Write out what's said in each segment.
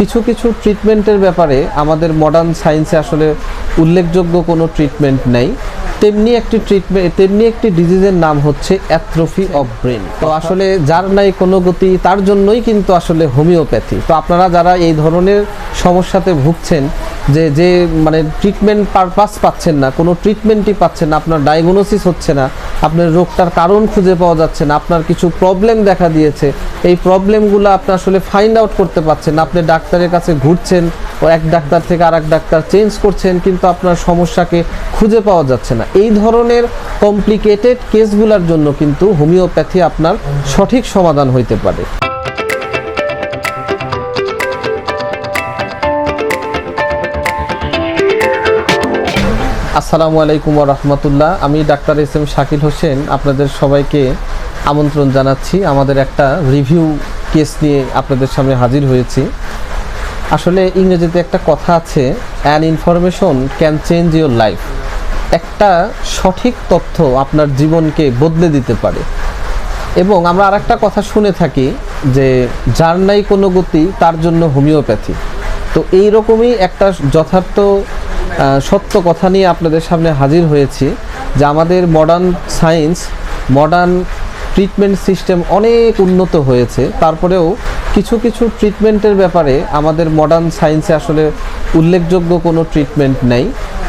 কিছু কিছু ট্রিটমেন্টের ব্যাপারে আমাদের মডার্ন সায়েন্সে আসলে উল্লেখযোগ্য কোনো ট্রিটমেন্ট নেই। তেমনি একটি ট্রিটমেন্ট তেমনি একটি ডিজিজের নাম হচ্ছে অ্যাথ্রোফি অফ ব্রেন তো আসলে যার নাই কোনো গতি, তার জন্যই কিন্তু আসলে হোমিওপ্যাথি তো আপনারা যারা এই ধরনের সমস্যাতে ভুগছেন যে যে মানে ট্রিটমেন্ট পারপাস পাচ্ছেন না, কোনো ট্রিটমেন্টই পাচ্ছেন না, আপনার ডায়াগনোসিস হচ্ছে না, আপনার রোগটার কারণ খুঁজে পাওয়া যাচ্ছে না, আপনার কিছু প্রবলেম দেখা দিয়েছে, এই প্রবলেমগুলো আপনি আসলে ফাইন্ড আউট করতে পারছেন আপনি ডাক্তারের কাছে ঘুরছেন, ও এক ডাক্তার থেকে আর এক ডাক্তার চেঞ্জ করছেন, কিন্তু আপনার সমস্যাকে খুঁজে পাওয়া যাচ্ছে না। এই ধরনের কমপ্লিকেটেড কেসগুলোর জন্য কিন্তু হোমিওপ্যাথি আপনার সঠিক সমাধান হইতে পারে। আসসালামু আলাইকুম রহমতুল্লাহ। আমি doctor S M Shakil Hossain, আপনাদের সবাইকে আমন্ত্রণ জানাচ্ছি। আমাদের একটা রিভিউ কেস নিয়ে আপনাদের সামনে হাজির হয়েছি। আসলে ইংরেজিতে একটা কথা আছে an information can change your life একটা সঠিক তথ্য আপনার জীবনকে বদলে দিতে পারে। এবং আমরা আরেকটা কথা শুনে থাকি যে, যার নাই কোনো গতি, তার জন্য হোমিওপ্যাথি। তো এই রকমই একটা যথার্থ সত্য কথা নিয়ে আপনাদের সামনে হাজির হয়েছি যে আমাদের modern science modern treatment system অনেক উন্নত হয়েছে। তারপরেও কিছু কিছু ট্রিটমেন্টের ব্যাপারে আমাদের মডার্ন সায়েন্সে আসলে উল্লেখযোগ্য কোনো ট্রিটমেন্ট নেই।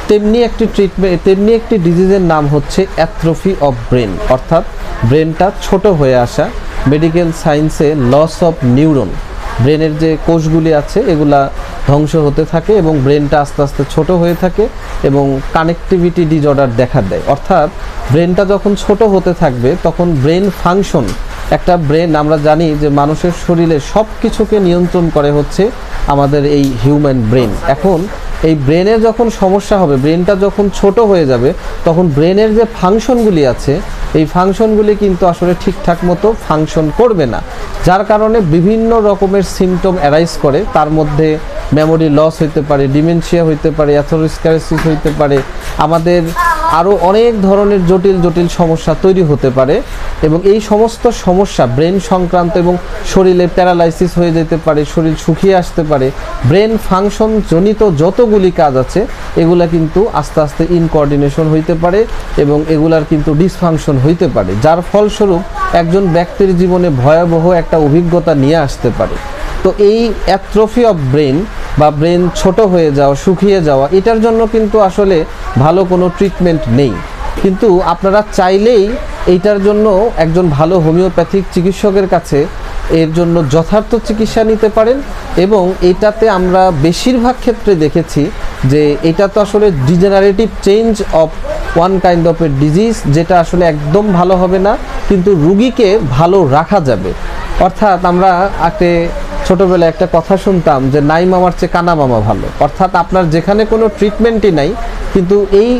তেমনি একটি ট্রিটমেন্ট তেমনি একটি ডিজিজের নাম হচ্ছে অ্যাথ্রোফি অফ ব্রেন অর্থাৎ ব্রেনটা ছোট হয়ে আসা। মেডিকেল সায়েন্সে লস অফ নিউরন ব্রেনের যে কোষগুলি আছে, এগুলা ধ্বংস হতে থাকে এবং ব্রেনটা আস্তে আস্তে ছোট হয়ে থাকে এবং কানেকটিভিটি ডিজর্ডার দেখা দেয়। অর্থাৎ ব্রেনটা যখন ছোট হতে থাকবে, তখন ব্রেন ফাংশন একটা ব্রেন আমরা জানি যে মানুষের শরীরে সব কিছুকে নিয়ন্ত্রণ করে হচ্ছে আমাদের এই হিউম্যান ব্রেন এখন এই ব্রেনের যখন সমস্যা হবে ব্রেনটা যখন ছোট হয়ে যাবে, তখন ব্রেনের যে ফাংশনগুলি আছে, এই ফাংশনগুলি কিন্তু আসলে ঠিকঠাক মতো ফাংশন করবে না। যার কারণে বিভিন্ন রকমের সিমটম অ্যারাইজ করে। তার মধ্যে মেমোরি লস হইতে পারে ডিমেনশিয়া হইতে পারে অ্যাথোরিস্কারেসিস হইতে পারে। আমাদের আরও অনেক ধরনের জটিল জটিল সমস্যা তৈরি হতে পারে। এবং এই সমস্ত সমস্যা, ব্রেন সংক্রান্ত এবং শরীরে প্যারালাইসিস হয়ে যেতে পারে, শরীর শুকিয়ে আসতে পারে, ব্রেন ফাংশন জনিত যতগুলি কাজ আছে, এগুলা কিন্তু আস্তে আস্তে ইনকোঅর্ডিনেশন হইতে পারে এবং এগুলার কিন্তু ডিসফাংশন হইতে পারে, যার ফলস্বরূপ একজন ব্যক্তির জীবনে ভয়াবহ একটা অভিজ্ঞতা নিয়ে আসতে পারে। তো এই অ্যাথ্রোফি অফ ব্রেন বা ব্রেন ছোট হয়ে যাওয়া, শুকিয়ে যাওয়া, এটার জন্য কিন্তু আসলে ভালো কোনো ট্রিটমেন্ট নেই। কিন্তু আপনারা চাইলেই এইটার জন্য একজন ভালো হোমিওপ্যাথিক চিকিৎসকের কাছে এর জন্য যথার্থ চিকিৎসা নিতে পারেন এবং এটাতে আমরা বেশিরভাগ ক্ষেত্রে দেখেছি যে এটা তো আসলে degenerative change of one kind of a disease যেটা আসলে একদম ভালো হবে না, কিন্তু রুগীকে ভালো রাখা যাবে। অর্থাৎ আমরা একটা ছোটবেলায় একটা কথা শুনতাম যে নাই মামার চেয়ে কানা মামা ভালো। অর্থাৎ আপনার যেখানে কোনো ট্রিটমেন্টই নাই, কিন্তু এই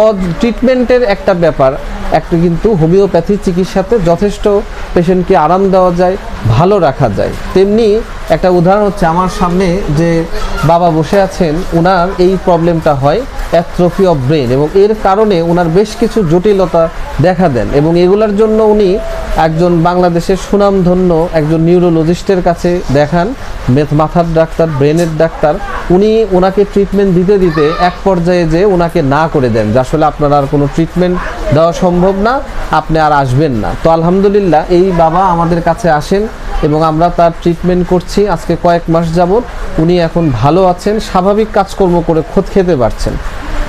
অ ট্রিটমেন্টের একটা ব্যাপার একটা কিন্তু হোমিওপ্যাথি চিকিৎসাতে যথেষ্ট পেশেন্টকে আরাম দেওয়া যায়, ভালো রাখা যায়। তেমনি একটা উদাহরণ হচ্ছে আমার সামনে যে বাবা বসে আছেন ওনার এই প্রবলেমটা হয় অ্যাথ্রোফি অফ ব্রেন এবং এর কারণে ওনার বেশ কিছু জটিলতা দেখা দেন এবং এগুলার জন্য উনি একজন বাংলাদেশের সুনামধন্য একজন নিউরোলজিস্টের কাছে দেখান, মেথ- মাথার ডাক্তার, ব্রেনের ডাক্তার। উনি ওনাকে ট্রিটমেন্ট দিতে দিতে এক পর্যায়ে যে ওনাকে না করে দেন, যে আসলে আপনার আর কোনো ট্রিটমেন্ট দেওয়া সম্ভব না আপনি আর আসবেন না। তো আলহামদুলিল্লাহ এই বাবা আমাদের কাছে আসেন এবং আমরা তার ট্রিটমেন্ট করছি। আজকে কয়েক মাস যাবত উনি এখন ভালো আছেন স্বাভাবিক কাজকর্ম করে খোদ খেতে পারছেন।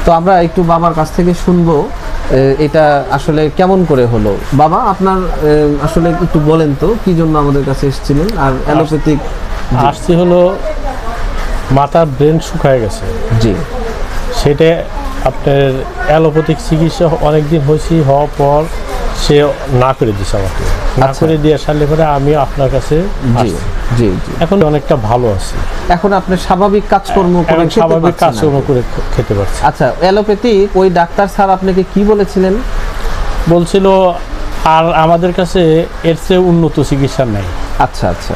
তো আমরা একটু বাবার কাছ থেকে শুনব এটা আসলে কেমন করে হলো? বাবা আপনার আসলে একটু বলেন তো কি জন্য আমাদের কাছে এসেছিলেন? আর অ্যালোপ্যাথিক আসছি হলো মাথার ব্রেন শুকায় গেছে। জি। সেটা আপনার অ্যালোপ্যাথিক চিকিৎসা অনেক দিন হয়েছি হওয়ার পর সে না করে দিছে আমাকে। না আচ্ছা। করে দিয়ে সারলে পরে আমি আপনার কাছে জি জি জি। এখন অনেকটা ভালো আছি। এখন আপনি স্বাভাবিক কাজকর্ম করে স্বাভাবিক কাজকর্ম করে খেতে পারছি। আচ্ছা অ্যালোপ্যাথিক ওই ডাক্তার স্যার আপনাকে কি বলেছিলেন? বলছিল আর আমাদের কাছে এর চেয়ে উন্নত চিকিৎসা নেই। আচ্ছা আচ্ছা।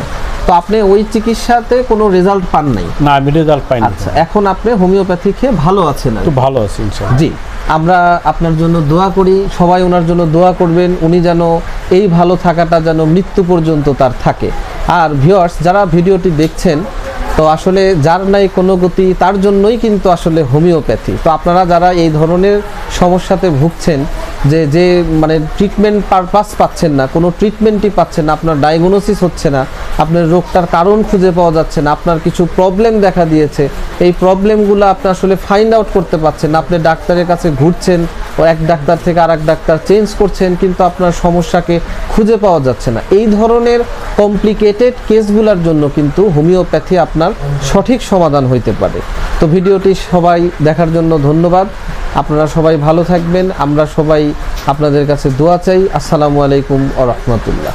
তো আপনি ওই চিকিৎসাতে কোনো রেজাল্ট পান নাই? না আমি রেজাল্ট পাইনি। আচ্ছা এখন আপনি হোমিওপ্যাথি খেয়ে ভালো আছেন একটু ভালো আছি ইনশাল্লাহ জি আমরা আপনার জন্য দোয়া করি সবাই ওনার জন্য দোয়া করবেন উনি যেন এই ভালো থাকাটা যেন মৃত্যু পর্যন্ত তার থাকে। আর ভিউয়ার্স যারা ভিডিওটি দেখছেন তো আসলে যার নাই কোনো গতি তার জন্যই কিন্তু আসলে হোমিওপ্যাথি তো আপনারা যারা এই ধরনের সমস্যাতে ভুগছেন যে যে মানে ট্রিটমেন্ট পারপাস পাচ্ছেন না, কোনো ট্রিটমেন্টই পাচ্ছেন না, আপনার ডায়াগনোসিস হচ্ছে না, আপনার রোগটার কারণ খুঁজে পাওয়া যাচ্ছে না, আপনার কিছু প্রবলেম দেখা দিয়েছে, এই প্রবলেমগুলো আপনি আসলে ফাইন্ড আউট করতে পারছেন না, আপনি ডাক্তারের কাছে ঘুরছেন ও এক ডাক্তার থেকে আর এক ডাক্তার চেঞ্জ করছেন, কিন্তু আপনার সমস্যাকে খুঁজে পাওয়া যাচ্ছে না। এই ধরনের কমপ্লিকেটেড কেসগুলোর জন্য কিন্তু হোমিওপ্যাথি আপনার সঠিক সমাধান হইতে পারে। তো ভিডিওটি সবাই দেখার জন্য ধন্যবাদ। আপনারা সবাই ভালো থাকবেন। আমরা সবাই আপনাদের কাছে দোয়া চাই। আসসালামু আলাইকুম আ রহমতুল্লাহ।